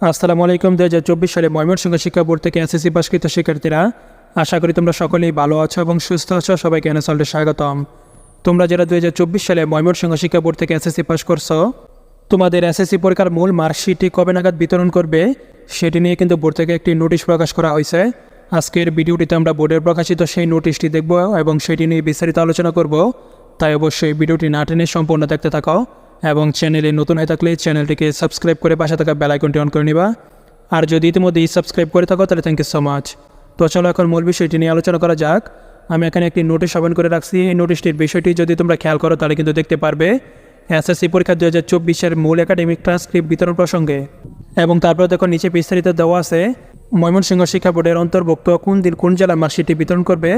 আসসালামু আলাইকুম দু হাজার চব্বিশ সালে ময়মনসিংহ শিক্ষা বোর্ড থেকে এসএসসি পাশকৃত শিক্ষার্থীরা, আশা করি তোমরা সকলেই ভালো আছো এবং সুস্থ আছো, সবাইকে এনএসএলটে স্বাগতম। তোমরা যারা দু হাজার চব্বিশ সালে ময়মনসিংহ শিক্ষা বোর্ড থেকে এসএসসি পাস করছ, তোমাদের এসএসসি পরীক্ষার মূল মার্কশিটটি কবে নাগাদ বিতরণ করবে, সেটি নিয়ে কিন্তু বোর্ড থেকে একটি নোটিশ প্রকাশ করা হয়েছে। আজকের ভিডিওটিতে আমরা বোর্ডের প্রকাশিত সেই নোটিশটি দেখব এবং সেটি নিয়ে বিস্তারিত আলোচনা করব, তাই অবশ্যই ভিডিওটি না টেনে সম্পূর্ণ দেখতে থাকো। এবং চ্যানেলে নতুন হয়ে থাকলে চ্যানেলটিকে সাবস্ক্রাইব করে পাশে থাকা বেল আইকনটি অন করে নিবা। আর যদি ইতিমধ্যেই সাবস্ক্রাইব করে থাকো, তাহলে থ্যাংক ইউ সো মাচ তো চলো এখন মূল বিষয়টি নিয়ে আলোচনা করা যাক। আমি এখানে একটি নোটিশ ওপেন করে রাখছি। এই নোটিশটির বিষয়টি যদি তোমরা খেয়াল করো, তাহলে কিন্তু দেখতে পারবে। এসএসসি পরীক্ষা দু হাজার চব্বিশের মূল একাডেমিক ট্রান্সক্রিপ্ট বিতরণ প্রসঙ্গে। এবং তারপর দেখো, নিচে বিস্তারিত দেওয়া আছে, ময়মনসিংহ শিক্ষা বোর্ডের অন্তর্ভুক্ত কোন দিন কোন জেলার মার্কশিটটি বিতরণ করবে,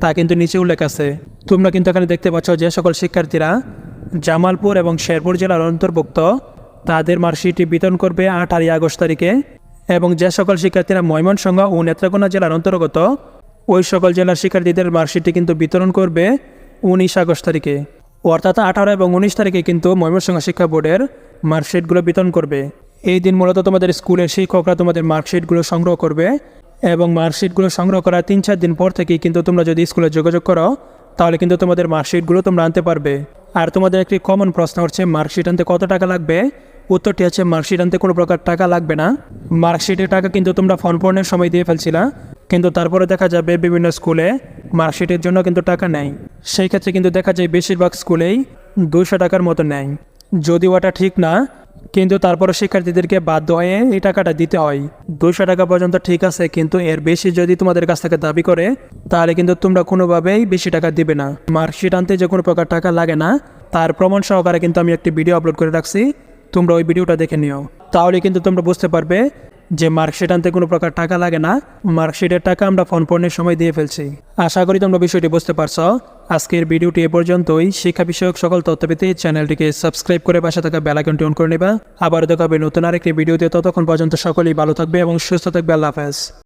তা কিন্তু নিচে উল্লেখ আছে। তোমরা কিন্তু এখানে দেখতে পাচ্ছ যে সকল শিক্ষার্থীরা জামালপুর এবং শেরপুর জেলার অন্তর্ভুক্ত। তাদের মার্কশিটটি বিতরণ করবে আঠারোই আগস্ট তারিখে এবং যে সকল শিক্ষার্থীরা ময়মনসিংহ ও নেত্রকোনা জেলার অন্তর্গত, ওই সকল জেলার শিক্ষার্থীদের মার্কশিটটি কিন্তু বিতরণ করবে উনিশ আগস্ট তারিখে। অর্থাৎ আঠারো এবং উনিশ তারিখে কিন্তু ময়মনসিংহ শিক্ষা বোর্ডের মার্কশিটগুলো বিতরণ করবে। এই দিন মূলত তোমাদের স্কুলের শিক্ষকরা তোমাদের মার্কশিটগুলো সংগ্রহ করবে এবং মার্কশিটগুলো সংগ্রহ করার তিন চার দিন পর থেকেই কিন্তু তোমরা যদি স্কুলে যোগাযোগ করো, তাহলে কিন্তু তোমাদের মার্কশিটগুলো তোমরা আনতে পারবে। আর তোমাদের একটি কমন প্রশ্ন হচ্ছে মার্কশিট আনতে কত টাকা লাগবে? উত্তরটি হচ্ছে মার্কশিট আনতে কোনো প্রকার টাকা লাগবে না। মার্কশিটের টাকা কিন্তু তোমরা ফর্ম পূরণের সময় দিয়ে ফেলছিলা। কিন্তু তারপরে দেখা যাবে, বিভিন্ন স্কুলে মার্কশিটের জন্য কিন্তু টাকা নেয় সেই ক্ষেত্রে কিন্তু দেখা যায়, বেশিরভাগ স্কুলেই দুশো টাকার মতো নেয়। যদি ওটা ঠিক না কিন্তু তারপরে শিক্ষার্থীদেরকে বাধ্য হয়ে এই টাকাটা দিতে হয়। দুশো টাকা পর্যন্ত ঠিক আছে, কিন্তু এর বেশি যদি তোমাদের কাছ থেকে দাবি করে, তাহলে কিন্তু তোমরা কোনোভাবেই বেশি টাকা দিবে না। মার্কশিট আনতে যে কোনো প্রকার টাকা লাগে না। তার প্রমাণ সহকারে কিন্তু আমি একটি ভিডিও আপলোড করে রাখছি। তোমরা ওই ভিডিওটা দেখে নিও। তাহলে কিন্তু তোমরা বুঝতে পারবে যে মার্কশিট আনতে কোনো প্রকার টাকা লাগে না। মার্কশিটের টাকা আমরা ফোন পণ্যের সময় দিয়ে ফেলছি। আশা করি তোমরা বিষয়টি বুঝতে পারছ। আজকের ভিডিওটি এ পর্যন্তই। শিক্ষা বিষয়ক সকল তথ্য পেতে চ্যানেলটিকে সাবস্ক্রাইব করে পাশে থাকা বেলাইকনটি অন করে নেবা। আবার দেখা হবে নতুন আরেকটি ভিডিওতে। ততক্ষণ পর্যন্ত সকলেই ভালো থাকবে এবং সুস্থ থাকবে। আল্লাহ হাফেজ।